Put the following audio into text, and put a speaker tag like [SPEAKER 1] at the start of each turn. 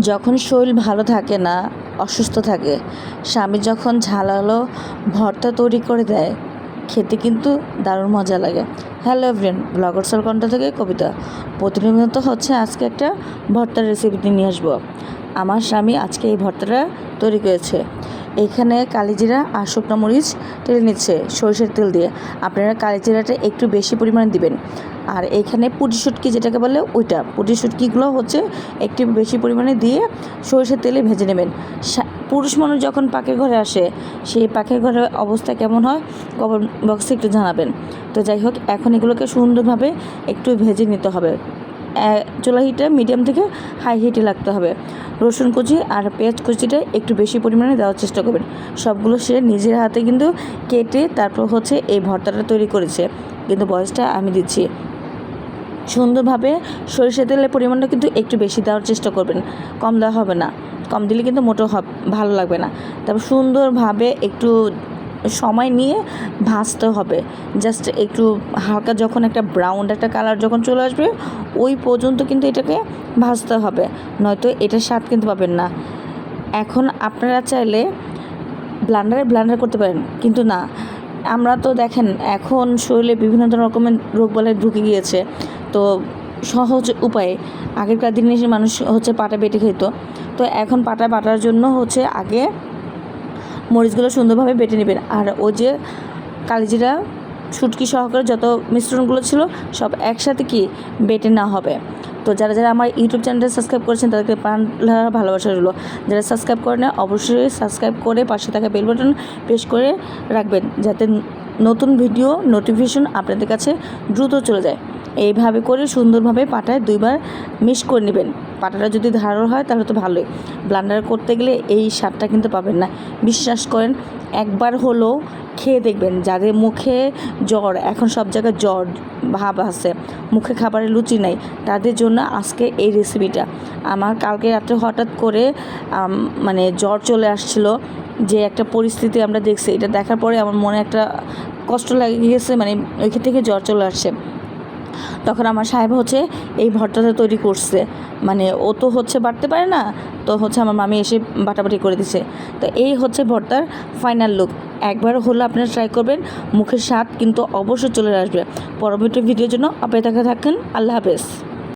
[SPEAKER 1] যখন শরীর ভালো থাকে না, অসুস্থ থাকে, স্বামী যখন ঝালালো ভর্তা তৈরি করে দেয়, খেতে কিন্তু দারুণ মজা লাগে। হ্যালো এভরিয়ান সর কণ্ঠ থেকে কবিতা। প্রতিনিয়ত হচ্ছে আজকে একটা ভর্তার রেসিপিটি নিয়ে আসব। আমার স্বামী আজকে এই ভর্তাটা তৈরি করেছে। এখানে কালিজিরা আর শুকনো মরিচ তেল নিচ্ছে সরষের তেল দিয়ে। আপনারা কালিজিরাটা একটু বেশি পরিমাণে দিবেন। আর এখানে পুটি শুটকি যেটাকে বলে ওইটা। পুটি শুটকিগুলো হচ্ছে একটু বেশি পরিমাণে দিয়ে সরষের তেলে ভেজে নেবেন। পুরুষ মানুষ যখন পাকের ঘরে আসে, সেই পাকের ঘরের অবস্থা কেমন হয় কমেন্ট বক্সে একটু জানাবেন। তো যাই হোক, এখন এগুলোকে সুন্দরভাবে একটু ভেজে নিতে হবে। চুলা হিটে মিডিয়াম থেকে হাই হিটে লাগতে হবে। রসুন কুচি আর পেঁয়াজ কুচিটা একটু বেশি পরিমাণে দেওয়ার চেষ্টা করবেন। সবগুলো সে নিজের হাতে কিন্তু কেটে তারপর হচ্ছে এই ভর্তাটা তৈরি করেছে। কিন্তু বয়সটা আমি দিচ্ছি। সুন্দরভাবে সরিষা তেলের পরিমাণটা কিন্তু একটু বেশি দেওয়ার চেষ্টা করবেন। কম দেওয়া হবে না। কম দিলে কিন্তু মোটো ভালো লাগবে না। তারপর সুন্দরভাবে একটু সময় নিয়ে ভাজতে হবে। জাস্ট একটু হালকা যখন একটা ব্রাউন একটা কালার যখন চলে আসবে, ওই পর্যন্ত কিন্তু এটাকে ভাজতে হবে। নয়তো এটার স্বাদ কিন্তু পাবেন না। এখন আপনারা চাইলে ব্লান্ডারে ব্লান্ডার করতে পারেন, কিন্তু না। আমরা তো দেখেন, এখন শরীরে বিভিন্ন ধরনের রকমের রোগ বলে ঢুকে গিয়েছে। তো সহজ উপায়ে আগেরকার দিনে মানুষ হচ্ছে পাটা বেটে খেত। তো এখন পাটা বাটার জন্য হচ্ছে আগে মরিচগুলো সুন্দরভাবে বেটে নেবেন। আর ও যে কালিজিরা শুটকি সহকারে যত মিশ্রণগুলো ছিল, সব একসাথে কি বেটে নেওয়া হবে। তো যারা যারা আমার ইউটিউব চ্যানেলটা সাবস্ক্রাইব করেছেন, তাদেরকে প্রাণ ভালোবাসা রইল। যারা সাবস্ক্রাইব করে না অবশ্যই সাবস্ক্রাইব করে পাশে থাকা বেল বাটন প্রেস করে রাখবেন, যাতে নতুন ভিডিও, নোটিফিকেশন আপনাদের কাছে দ্রুত চলে যায়। এইভাবে করে সুন্দরভাবে পাটায় দুইবার মিক্স করে নেবেন। পাটাটা যদি ধারণ হয়, তাহলে তো ভালোই। ব্লান্ডার করতে গেলে এই স্বাদটা কিন্তু পাবেন না। বিশ্বাস করেন, একবার হলেও খেয়ে দেখবেন, যাদের মুখে জ্বর, এখন সব জায়গায় জ্বর ভাব আছে, মুখে খাবারের লুচি নাই, তাদের জন্য আজকে এই রেসিপিটা আমার কালকে রাত্রে হঠাৎ করে মানে জ্বর চলে আসছিল, যে একটা পরিস্থিতি আমরা দেখছি। এটা দেখার পরে আমার মনে একটা কষ্ট লাগে গেছে মানে ওইখান থেকে জ্বর চলে আসছে। তখন আমার সাহেব হচ্ছে এই ভর্তাটা তৈরি করছে। মানে ও তো হচ্ছে বাড়তে পারে না, তো হচ্ছে আমার মামি এসে বাটাবাটি করে দিছে। তো এই হচ্ছে ভর্তার ফাইনাল লুক একবার হলো আপনারা ট্রাই করবেন, মুখের স্বাদ কিন্তু অবশ্যই চলে আসবে। পরবর্তী ভিডিওর জন্য অপেক্ষা থাকেন আল্লাহ হাফেজ।